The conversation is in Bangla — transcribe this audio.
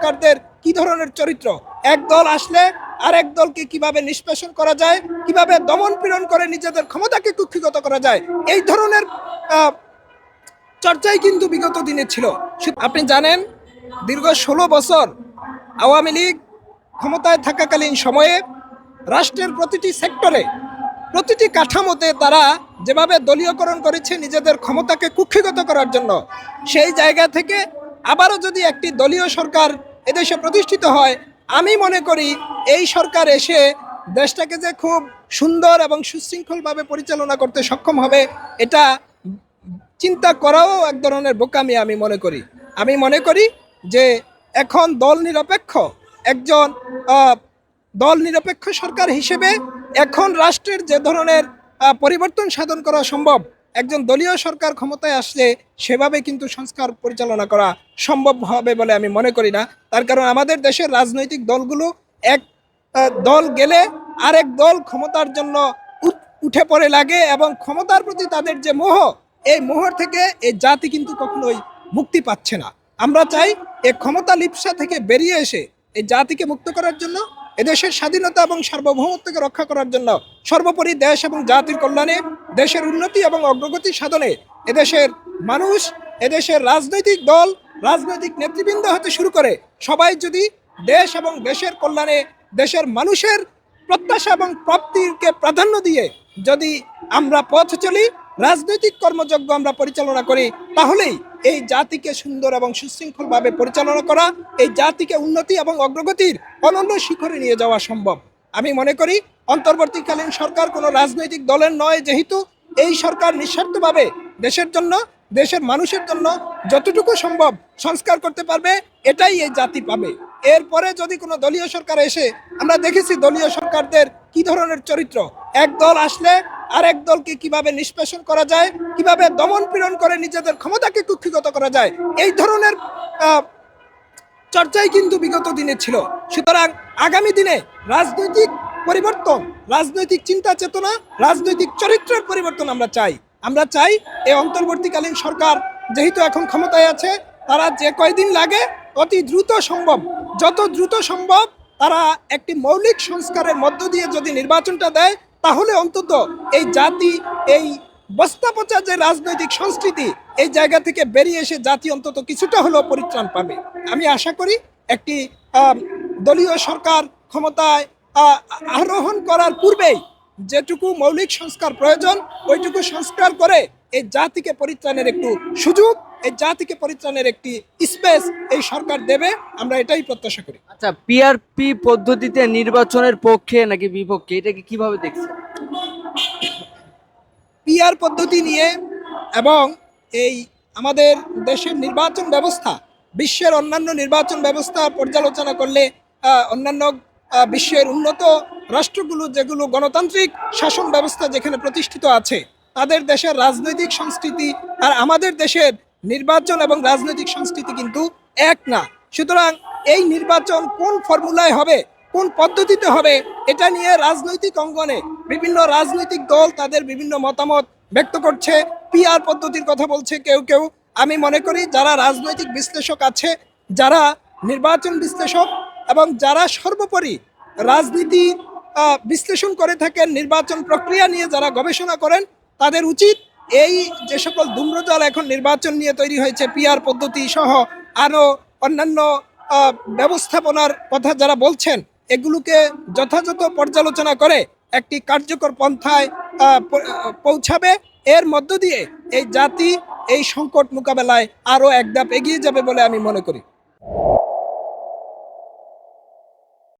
সরকারদের কি ধরনের চরিত্র? এক দল আসলে আরেক দলকে কীভাবে নিষ্পেষণ করা যায়, কীভাবে দমন পীড়ন করে নিজেদের ক্ষমতাকে কুক্ষিগত করা যায়, এই ধরনের চর্চাই কিন্তু বিগত দিনে ছিল। আপনি জানেন, দীর্ঘ ষোলো বছর আওয়ামী লীগ ক্ষমতায় থাকাকালীন সময়ে রাষ্ট্রের প্রতিটি সেক্টরে, প্রতিটি কাঠামোতে তারা যেভাবে দলীয়করণ করেছে নিজেদের ক্ষমতাকে কুক্ষিগত করার জন্য, সেই জায়গা থেকে আবারও যদি একটি দলীয় সরকার এদেশে প্রতিষ্ঠিত হয়, আমি মনে করি এই সরকার এসে দেশটাকে যে খুব সুন্দর এবং সুশৃঙ্খলভাবে পরিচালনা করতে সক্ষম হবে, এটা চিন্তা করাও এক ধরনের বোকামি আমি মনে করি। আমি মনে করি যে এখন দল নিরপেক্ষ, একজন দল নিরপেক্ষ সরকার হিসেবে এখন রাষ্ট্রের যে ধরনের পরিবর্তন সাধন করা সম্ভব একজন দলীয় সরকার ক্ষমতায় আসলে সেভাবে কিন্তু সংস্কার পরিচালনা করা সম্ভব হবে বলে আমি মনে করি না। তার কারণ আমাদের দেশের রাজনৈতিক দলগুলো এক দল গেলে আরেক দল ক্ষমতার জন্য উঠ- পড়ে লাগে এবং ক্ষমতার প্রতি তাদের যে মোহ, এই মোহর থেকে এই জাতি কিন্তু কখনোই মুক্তি পাচ্ছে না। আমরা চাই এই ক্ষমতা লিপসা থেকে বেরিয়ে এসে এই জাতিকে মুক্ত করার জন্য এদেশের স্বাধীনতা এবং সার্বভৌমত্বকে রক্ষা করার জন্য সর্বোপরি দেশ এবং জাতির কল্যাণে, দেশের উন্নতি এবং অগ্রগতি সাধনে এদেশের মানুষ, এদেশের রাজনৈতিক দল, রাজনৈতিক নেতৃবৃন্দ হতে শুরু করে সবাই যদি দেশ এবং দেশের কল্যাণে, দেশের মানুষের প্রত্যাশা এবং প্রাপ্তিকে প্রাধান্য দিয়ে যদি আমরা পথ চলি রাজনৈতিক কর্মযজ্ঞ আমরা পরিচালনা করি, তাহলেই এই জাতিকে সুন্দর এবং সুশৃঙ্খলভাবে পরিচালনা করা, এই জাতিকে উন্নতি এবং অগ্রগতির অনন্য শিখরে নিয়ে যাওয়া সম্ভব। আমি মনে করি, অন্তর্বর্তীকালীন সরকার কোনো রাজনৈতিক দলের নয়, যেহেতু এই সরকার নিঃস্বার্থভাবে দেশের জন্য, দেশের মানুষের জন্য যতটুকু সম্ভব সংস্কার করতে পারবে, এটাই এই জাতি পাবে। এরপরে যদি কোনো দলীয় সরকার এসে, আমরা দেখেছি দলীয় সরকারদের কি ধরনের চরিত্র। এক দল আসলে আরেক দলকে কীভাবে নিষ্পেষণ করা যায়, কীভাবে দমন পীড়ন করে নিজেদের ক্ষমতাকে কুক্ষিগত করা যায়, এই ধরনের চর্চাই কিন্তু বিগত দিনে ছিল। সুতরাং আগামী দিনে রাজনৈতিক পরিবর্তন, রাজনৈতিক চিন্তা চেতনা, রাজনৈতিক চরিত্রের পরিবর্তন আমরা চাই। আমরা চাই এই অন্তর্বর্তীকালীন সরকার যেহেতু এখন ক্ষমতায় আছে, তারা যে কয়দিন লাগে অতি দ্রুত সম্ভব। যত দ্রুত সম্ভব তারা একটি মৌলিক সংস্কারের মধ্য দিয়ে যদি নির্বাচনটা দেয় তাহলে অন্তত এই জাতি, এই বস্তা পচা যে রাজনৈতিক সংস্কৃতি, এই জায়গা থেকে বেরিয়ে এসে জাতি অন্তত কিছুটা হলেও পরিত্রাণ পাবে। আমি আশা করি একটি দলীয় সরকার ক্ষমতায় আরোহণ করার পূর্বেই যেটুকু মৌলিক সংস্কার প্রয়োজন, ওইটুকু সংস্কার করে এই জাতিকে পরিত্রাণের একটু সুযোগ এই জাতিকে পরিত্রাণের একটি স্পেস এই সরকার দেবে আমরা এটাই প্রত্যাশা করি। আচ্ছা পিআরপি পদ্ধতিতে নির্বাচনের পক্ষে নাকি বিপক্ষে এটাকে কীভাবে দেখছেন? পিআর পদ্ধতি নিয়ে এবং এই আমাদের দেশের নির্বাচন ব্যবস্থা বিশ্বের অন্যান্য নির্বাচন ব্যবস্থা পর্যালোচনা করলে অন্যান্য বিশ্বের উন্নত রাষ্ট্রগুলো যেগুলো গণতান্ত্রিক শাসন ব্যবস্থা যেখানে প্রতিষ্ঠিত আছে তাদের দেশের রাজনৈতিক সংস্কৃতি আর আমাদের দেশের নির্বাচন এবং রাজনৈতিক সংস্কৃতি কিন্তু এক না। সুতরাং এই নির্বাচন কোন ফর্মুলায় হবে, কোন পদ্ধতিতে হবে, এটা নিয়ে রাজনৈতিক অঙ্গনে বিভিন্ন রাজনৈতিক দল তাদের বিভিন্ন মতামত ব্যক্ত করছে পিআর পদ্ধতির কথা বলছে কেউ কেউ। আমি মনে করি যারা রাজনৈতিক বিশ্লেষক আছে, যারা নির্বাচন বিশ্লেষক এবং যারা সর্বোপরি রাজনীতি বিশ্লেষণ করে থাকেন, নির্বাচন প্রক্রিয়া নিয়ে যারা গবেষণা করেন, তাদের উচিত এই যে সকল ধূম্রজাল এখন নির্বাচন নিয়ে তৈরি হয়েছে পিআর পদ্ধতি সহ আরও অন্যান্য ব্যবস্থাপনার কথা যারা বলছেন, এগুলোকে যথাযথ পর্যালোচনা করে একটি কার্যকর পন্থায় পৌঁছাবে। এর মধ্য দিয়ে এই জাতি এই সংকট মোকাবেলায় আরও এক ধাপ এগিয়ে যাবে বলে আমি মনে করি।